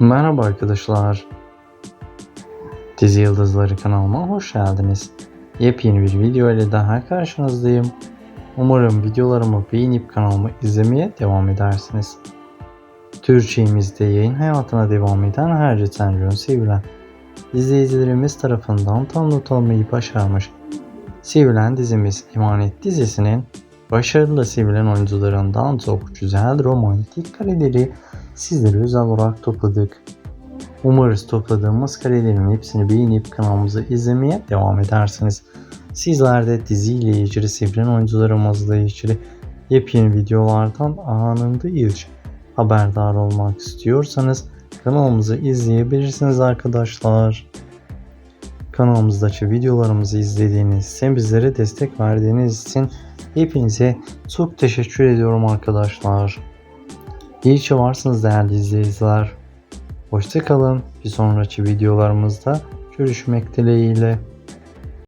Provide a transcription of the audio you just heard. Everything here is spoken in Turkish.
Merhaba arkadaşlar. Dizi Yıldızları kanalıma hoş geldiniz. Yepyeni bir video ile daha karşınızdayım. Umarım videolarımı beğenip kanalımı izlemeye devam edersiniz. Türkçemizde yayın hayatına devam eden her Tenryon sevilen izleyicilerimiz tarafından tam not almayı başarmış. Sevilen dizimiz Emanet dizisinin başarılı sevilen oyuncularından çok güzel romantik kareleri sizlere özel olarak topladık. Umarız topladığımız karelerin hepsini beğenip kanalımızı izlemeye devam edersiniz. Sizler de diziyle ilgili sevilen oyuncularımızla ilgili yepyeni videolardan anında ilk haberdar olmak istiyorsanız kanalımızı izleyebilirsiniz arkadaşlar. Kanalımızdaki videolarımızı izlediğiniz için bizlere destek verdiğiniz için hepinize çok teşekkür ediyorum arkadaşlar. İyi ki varsınız değerli izleyiciler. Hoşçakalın. Bir sonraki videolarımızda görüşmek dileğiyle.